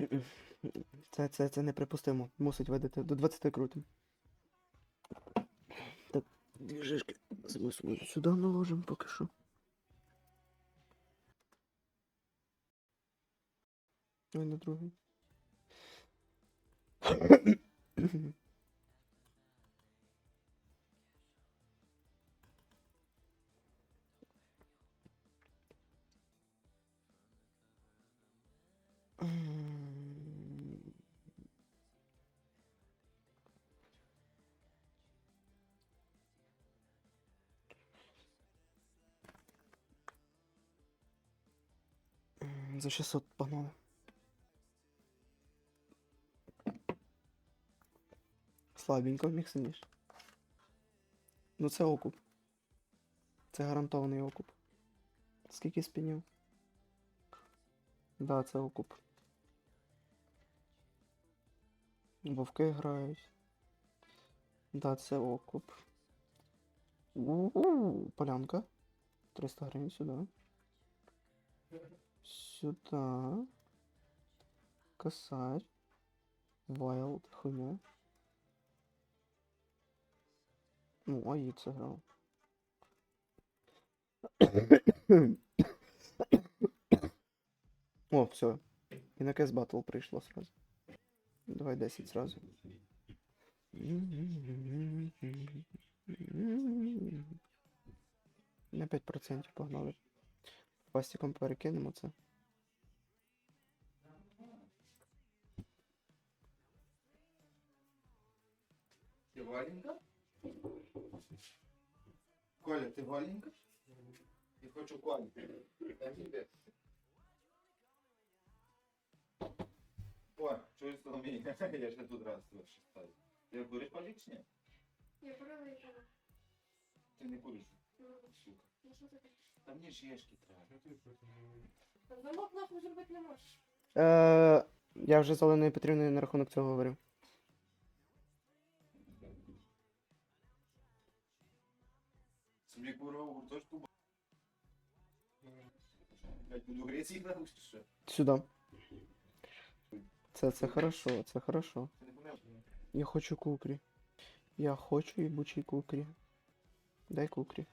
Це, це, це неприпустимо. Мусить видати. До 20 крутим. Так, дві жишки сюди наложимо поки що. Ой, на другий. За 600 погнали. Слабенько міг сильніше. Ну це окуп. Це гарантований окуп. Скільки спінів? Да, це окуп. Вовки грають. Да, це окуп. У-у-у, полянка. 300 гривень сюди. Сюди. Косарь. Вайлд, хуйня. Ну, аїд сыграл. О, все. І на кес батл прийшло сразу. Давай 10 сразу. На 5% погнали. Пластиком перекинемо це. Ты валенка? Коля, ты валенка? Я хочу Колю. Дай тебе. О, чуєш Соломія? Я ще тут раз ставлю. Ти куриш чи? Я курила і. Ти не куриш, сука. ну що мені ж єшки треба. Замок нахуй зробити не можеш. Е, я вже з Оленою Петрівною на рахунок цього говорив. Собі курва у гуртожку. Блять, буду грець їх нахуй чи що? Сюди. Це, це хорошо, це хорошо. Ти не? Я хочу кукрі. Я хочу ебучий кукрі. Дай кукрі.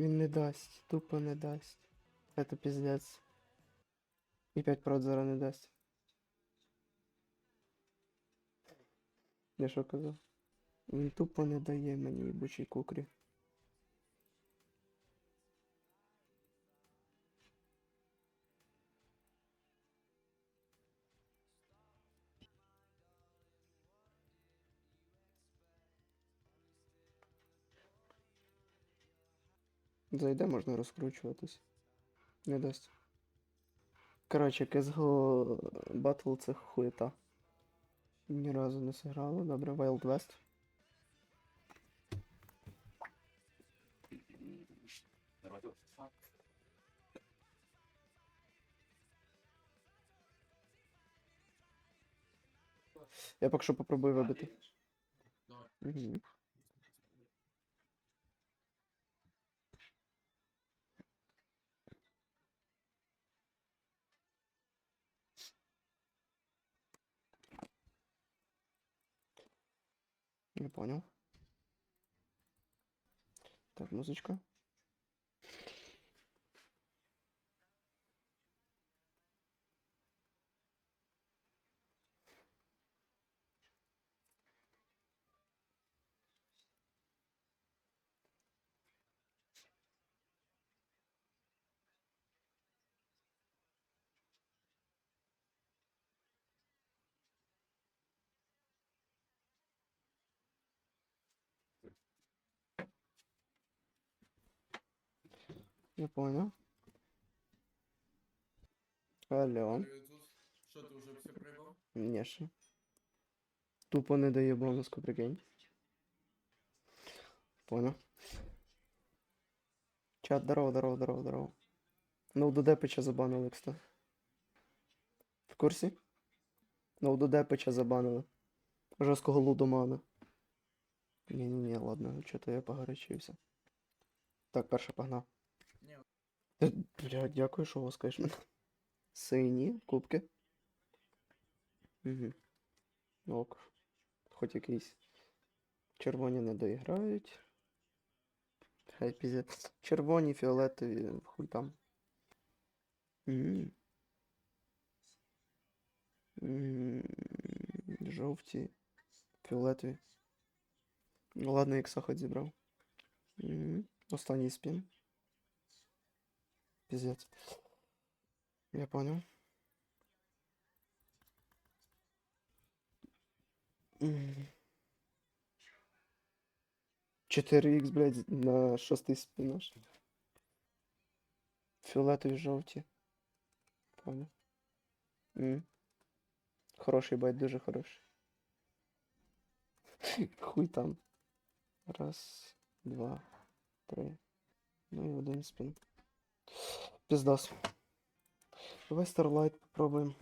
Він не дасть, тупо не дасть. Это пиздец. І 5 продзера не дасть. Я що казав? Він тупо не дає мені ебучий кукрі. Зайде, можна розкручуватись. Не дасть. Коротше, CSGO Battle це хуєта. Ні разу не сыграла. Добре, Wild West. Я поки що попробую вибити. Угу. Не понял. Так, музычка. Не понял. Алло. Що ти вже все приймав? Ні ще. Тупо не дає бонуску, прикинь. Понял. Чат, здорово, здорово, здорово, здорово. Ну, до Депича забанили, кстати. В курсі? Ну, до Депича забанили. Жорсткого лудомана. Ні-ні-ні, ладно, чого-то я погорячився. Так, перша погнав. Блядь, дякую, що воскаєш мене. Сині, кубки. Угу. Ок. Хоч якийсь. Червоні не доіграють. Хай пізде. Червоні, фіолетові, хуй там. М, Жовті, фіолетові. Ну ладно, ікса хоч зібрав. М, Останній спін. Пиздец. Я понял. М. 4х, блядь, на шостий спінаш. Фіолетові жовті. Понял. М. Хороший байт, дуже хороший. Хуй там. Раз, два, три. Ну і один спін. Пиздос. Давай Starlight попробуємо.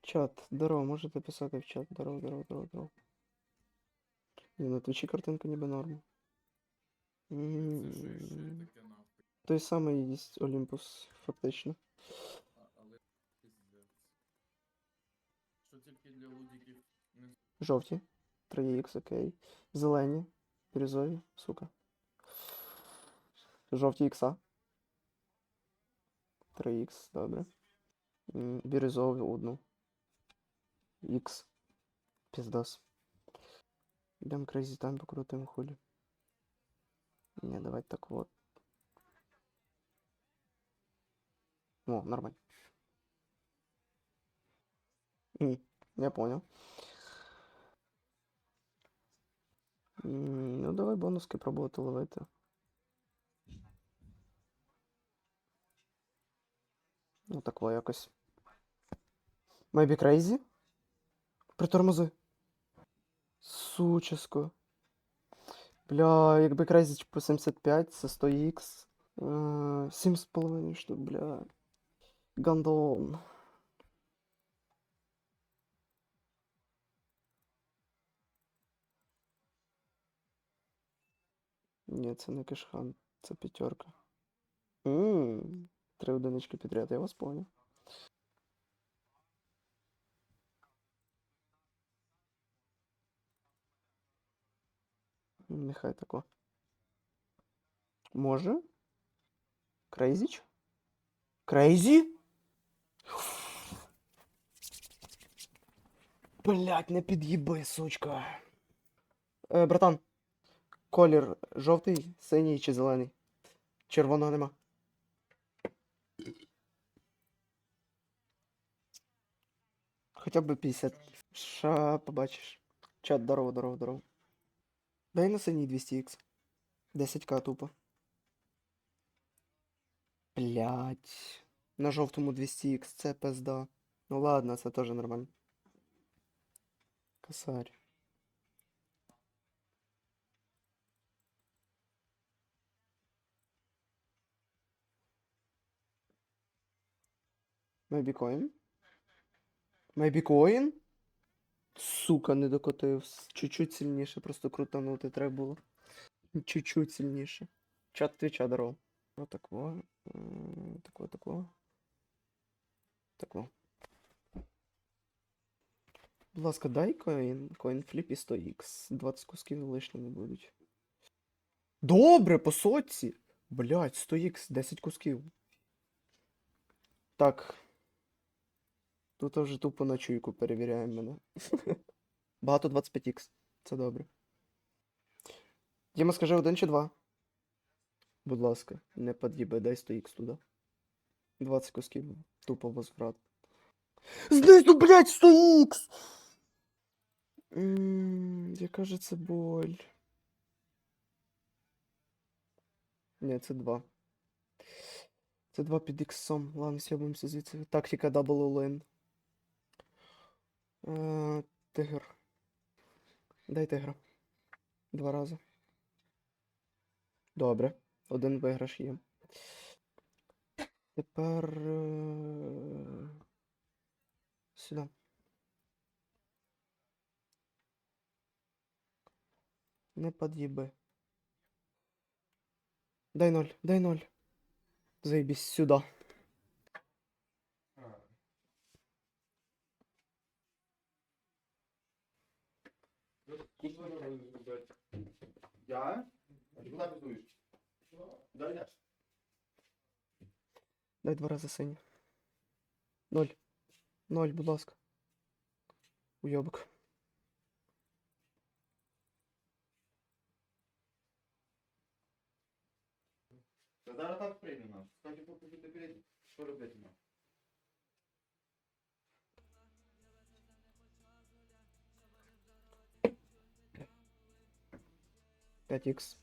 Чат, здорово, можете писати в чат. Здорово, здорово, здорово, здорово. Ні, на твічі картинка ніби норм. Це що ще М, таке нахуй? Той самий є Олімпус, фактично. Що тільки для лудіків Жовті. 3х, окей. Зелені. Бірюзові, сука. Жовті ікса. 3х, добре. М, Бірюзові одну. Х. Піздос. Йдемо Crazy Time покрутимо хулі. Ні, давай так вот. О, нормально. М, Я понял. М, Ну, давай бонуски пробувати ловити. Ну, тако якось. Maybe crazy? Притормози. Суческо. Бля, якби crazy по 75, це 100х. Е, 7,5 штук, бля. Гандон. Ні, це не кешхан, це п'ятерка. Ммм, три одинички підряд, я вас понял. Нехай тако. Може? Крейзіч? Крейзі? Блять, не під'їби, сучка. Е, братан, колір жовтий, синій чи зелений? Червоного нема. Хоча б 50. Ша, побачиш. Чат, здорово, здорово, здорово. Дай на синій 200х. 10к тупо. Блять. На жовтому 200х, це пизда. Ну ладно, це теж нормально. Косарь. Maybe coin? Maybe coin? Сука, не докотив. Чуть-чуть сильніше, просто крутанути треба було. Чуть-чуть сильніше. Чат твіча здорово. Отако. м, Тако, тако. Тако. Будь ласка, дай коін, коін фліп і 100х. 20 кусків лишніми будуть. Добре, по сотці! Блять, 100х, 10 кусків. Так. Тут вже тупо на чуйку перевіряємо мене. Багато 25х. Це добре. Діма, скажи один чи два? Будь ласка, не под'їби, дай 100х туди. 20 кусків. Тупо возврат. Знизу, блядь, 100х! Ммм, яка же це боль. Ні, це два. Це два під іксом. Ладно, сьобуємося звідси. Тактика дабл олен. Е, Тигр. Дай тигра. Два рази. Добре. Один виграш є. Тепер. е, Сюди. Не под'їби. Дай ноль, дай ноль. Заебись сюда. Я? А ти куди працюєш? Куди йдеш? Дай два рази синій. Ноль. Ноль, будь ласка. Уйобок. Та зараз так приймемо. Скажи, поки ти перед, що робити нам? 5х.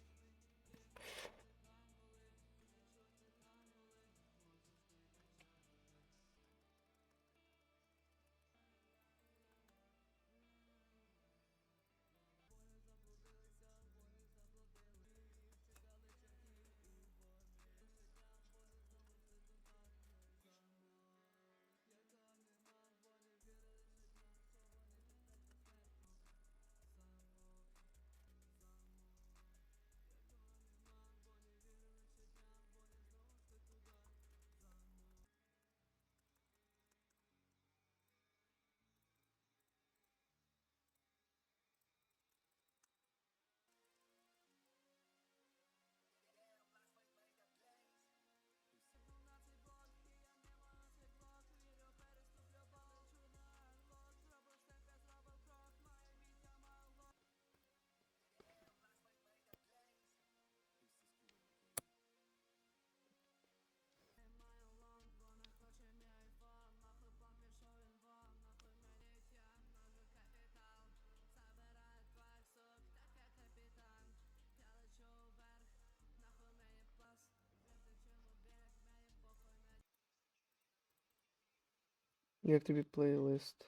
Як тобі плейлист?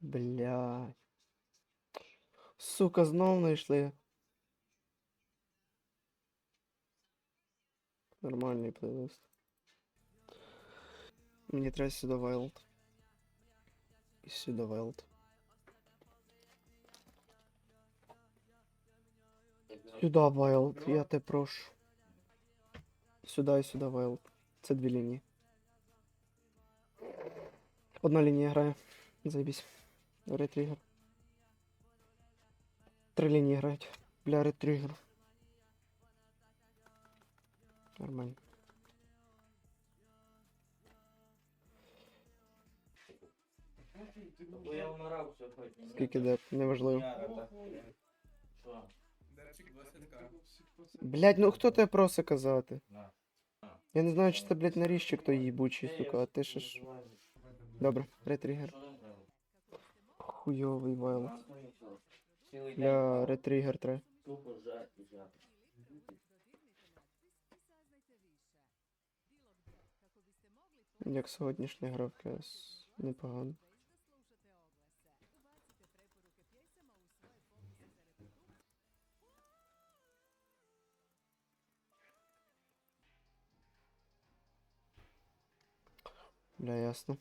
Блядь. Сука, знов знайшли. Нормальний плейлист. Мені треба сюди Wild. І сюди Wild. Сюди Wild, я те прошу. Сюди і сюди Wild. Це дві лінії. Одна лінія грає. Заєбісь. Ретригер. Три лінії грають. Бля, ретригер. Нормально. Бо я вмирав сьогодні. Скільки деп, неважливо. Яра, Що? Дерчик 20к. Блять, ну хто тебе просить казати? Я не знаю, чи це, блять, наріжчик той їбучий, сука, а ти ще ж. Добре, ретригер. Хуйовий вайлд. Цілий ретригер треба. Як сьогоднішня гра в КС. Непогано. Бля, ясно.